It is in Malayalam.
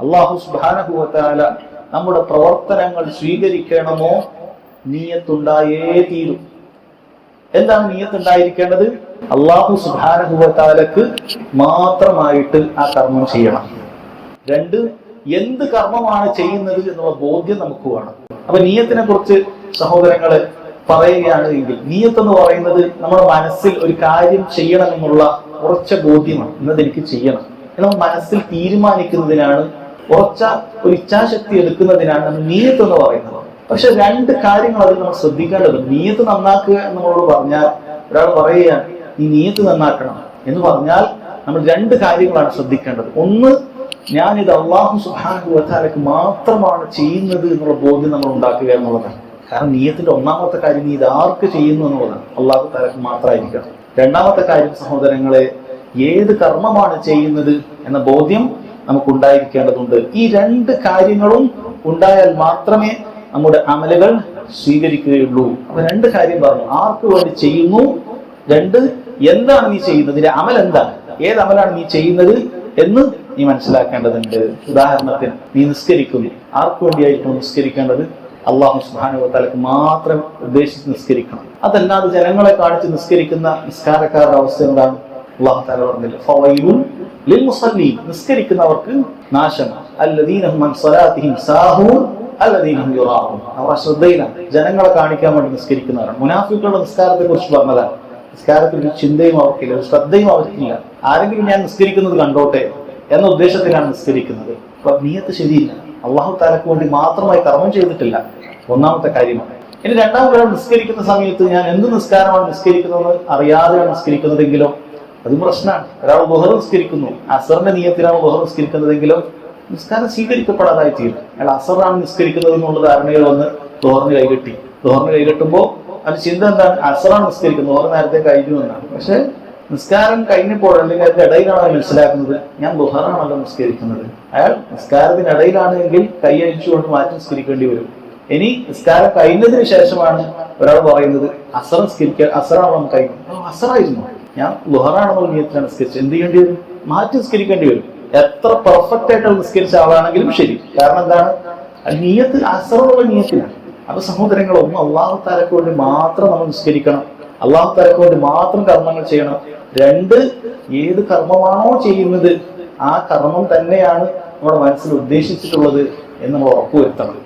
അള്ളാഹു സുബാനഹുവത്താല നമ്മുടെ പ്രവർത്തനങ്ങൾ സ്വീകരിക്കണമോ? നീയത്തുണ്ടായേ തീരും. എന്താണ് നീയത്തുണ്ടായിരിക്കേണ്ടത്? അള്ളാഹു സുബാനഹുവത്താലക്ക് മാത്രമായിട്ട് ആ കർമ്മം ചെയ്യണം. രണ്ട് എന്ത് കർമ്മമാണ് ചെയ്യുന്നത് എന്നുള്ള ബോധ്യം നമുക്ക് വേണം. അപ്പൊ നീയത്തിനെ കുറിച്ച് സഹോദരങ്ങൾ പറയുകയാണ് എങ്കിൽ നീയത്ത് എന്ന് പറയുന്നത് നമ്മുടെ മനസ്സിൽ ഒരു കാര്യം ചെയ്യണമെന്നുള്ള ഉറച്ച ബോധ്യമാണ്. ഇന്നത് എനിക്ക് ചെയ്യണം. എന്ന് മനസ്സിൽ തീരുമാനിക്കുന്നതിനാണ് ഉറച്ച ഒരു ഇച്ഛാശക്തി എടുക്കുന്നതിനാണ് നമ്മൾ നീയത്ത് എന്ന് പറയുന്നത്. പക്ഷെ രണ്ട് കാര്യങ്ങൾ അതിൽ നമ്മൾ ശ്രദ്ധിക്കേണ്ടത് നീയത്ത് നന്നാക്കുക നമ്മളോട് പറഞ്ഞാൽ ഒരാൾ പറയുകയാണ് ഈ നീയത്ത് നന്നാക്കണം എന്ന് പറഞ്ഞാൽ നമ്മൾ രണ്ട് കാര്യങ്ങളാണ് ശ്രദ്ധിക്കേണ്ടത്. ഒന്ന് ഞാൻ ഞാനിത് അള്ളാഹു സുഹാനു വത്താലക്ക് മാത്രമാണ് ചെയ്യുന്നത് എന്നുള്ള ബോധ്യം നമ്മൾ ഉണ്ടാക്കുക എന്നുള്ളതാണ്. കാരണം നീയത്തിന്റെ ഒന്നാമത്തെ കാര്യം നീ ഇത് ആർക്ക് ചെയ്യുന്നു എന്നുള്ളതാണ്. അള്ളാഹു താലക്ക് മാത്രമായിരിക്കണം. രണ്ടാമത്തെ കാര്യം സഹോദരങ്ങളെ ഏത് കർമ്മമാണ് ചെയ്യുന്നത് എന്ന ബോധ്യം നമുക്ക് ഉണ്ടായിരിക്കേണ്ടതുണ്ട് ഈ രണ്ട് കാര്യങ്ങളും ഉണ്ടായാൽ മാത്രമേ നമ്മുടെ അമലുകൾ സ്വീകരിക്കുകയുള്ളൂ. അപ്പൊ രണ്ട് കാര്യം പറഞ്ഞു. ആർക്ക് വേണ്ടി ചെയ്യുന്നു? രണ്ട് എന്താണ് നീ ചെയ്യുന്നത് അമൽ എന്താണ് ഏത് അമലാണ് നീ ചെയ്യുന്നത് എന്ന് നീ മനസ്സിലാക്കേണ്ടതുണ്ട്. ഉദാഹരണത്തിന് നീ നിസ്കരിക്കുന്നു ആർക്കു വേണ്ടിയായിരിക്കും നിസ്കരിക്കേണ്ടത്? അള്ളാഹു സുബാനു തലക്ക് മാത്രം ഉദ്ദേശിച്ച് നിസ്കരിക്കണം. അതല്ലാതെ ജനങ്ങളെ കാണിച്ച് നിസ്കരിക്കുന്ന നിസ്കാരക്കാരുടെ അവസ്ഥ എന്താണ്? അള്ളാഹു താല പറഞ്ഞില്ല നിസ്കരിക്കുന്നവർക്ക് നാശം. അല്ലദീനഹും ജനങ്ങളെ കാണിക്കാൻ വേണ്ടി നിസ്കരിക്കുന്നവരാണ്. മുനാഫിക്കുകളുടെ നിസ്കാരത്തെ കുറിച്ച് പറഞ്ഞതാണ്. നിസ്കാരത്തിൽ ഒരു ചിന്തയും അവർക്കില്ല ഒരു ശ്രദ്ധയും അവർക്കില്ല. ആരെങ്കിലും ഞാൻ നിസ്കരിക്കുന്നത് കണ്ടോട്ടെ എന്ന ഉദ്ദേശത്തിലാണ് നിസ്കരിക്കുന്നത്. അപ്പൊ നീയത്ത് ശരിയില്ല. അള്ളാഹു താലക്ക് വേണ്ടി മാത്രമായി കർമ്മം ചെയ്തിട്ടില്ല. ഒന്നാമത്തെ കാര്യമാണ്. ഇനി രണ്ടാമത്തെ നിസ്കരിക്കുന്ന സമയത്ത് ഞാൻ എന്ത് നിസ്കാരമാണ് നിസ്കരിക്കുന്നത്? അറിയാതെയാണ് നിസ്കരിക്കുന്നതെങ്കിലോ അതും പ്രശ്നമാണ് ഒരാൾ ബുഹർ നിസ്കരിക്കുന്നു. അസറിന്റെ നിയത്തിലാണ് ബുഹർ നിസ്കരിക്കുന്നതെങ്കിലും നിസ്കാരം സ്വീകരിക്കപ്പെടാതായി തീരും. അയാൾ അസറാണ് നിസ്കരിക്കുന്നത് എന്നുള്ള ധാരണയിൽ വന്ന് ദോഹറിന് കൈകെട്ടി. ദോഹറിന് കൈകെട്ടുമ്പോൾ അത് ചിന്ത എന്താണ്? അസറാണ് നിസ്കരിക്കുന്നത്. ഓരോ നേരത്തെ കഴിഞ്ഞു എന്നാണ്. പക്ഷെ നിസ്കാരം കഴിഞ്ഞപ്പോൾ അല്ലെങ്കിൽ അതിന്റെ ഇടയിലാണ് അയാൾ മനസ്സിലാക്കുന്നത്. ഞാൻ ബുഹറാണല്ലോ നിസ്കരിക്കുന്നത്. അയാൾ നിസ്കാരത്തിനിടയിലാണ് എങ്കിൽ കൈ അഴിച്ചുകൊണ്ട് മാറ്റി നിസ്കരിക്കേണ്ടി വരും. ഇനി നിസ്കാരം കഴിഞ്ഞതിന് ശേഷമാണ് ഒരാൾ പറയുന്നത് അസർ നിസ്കരിക്കാൻ അസറാണോ കഴിഞ്ഞു അസറായിരുന്നു. ഞാൻ ലുഹറാണ് നിയത്തിലാണ് നിസ്കരിച്ചത് എന്ത് ചെയ്യേണ്ടി വരും? മാറ്റി നിസ്കരിക്കേണ്ടി വരും. എത്ര പെർഫെക്റ്റ് ആയിട്ട് നിസ്കരിച്ച ആളാണെങ്കിലും ശരി. കാരണം എന്താണ്? നീയത്ത് അസറുള്ള നീയത്തിലാണ്. അപ്പൊ സഹോദരങ്ങളൊന്നും അള്ളാഹു താലക്ക് വേണ്ടി മാത്രം നമ്മൾ നിസ്കരിക്കണം. അള്ളാഹു താലക്ക് വേണ്ടി മാത്രം കർമ്മങ്ങൾ ചെയ്യണം. രണ്ട് ഏത് കർമ്മമാണോ ചെയ്യുന്നത് ആ കർമ്മം തന്നെയാണ് നമ്മുടെ മനസ്സിൽ ഉദ്ദേശിച്ചിട്ടുള്ളത് എന്ന് നമ്മൾ ഉറപ്പുവരുത്തണം.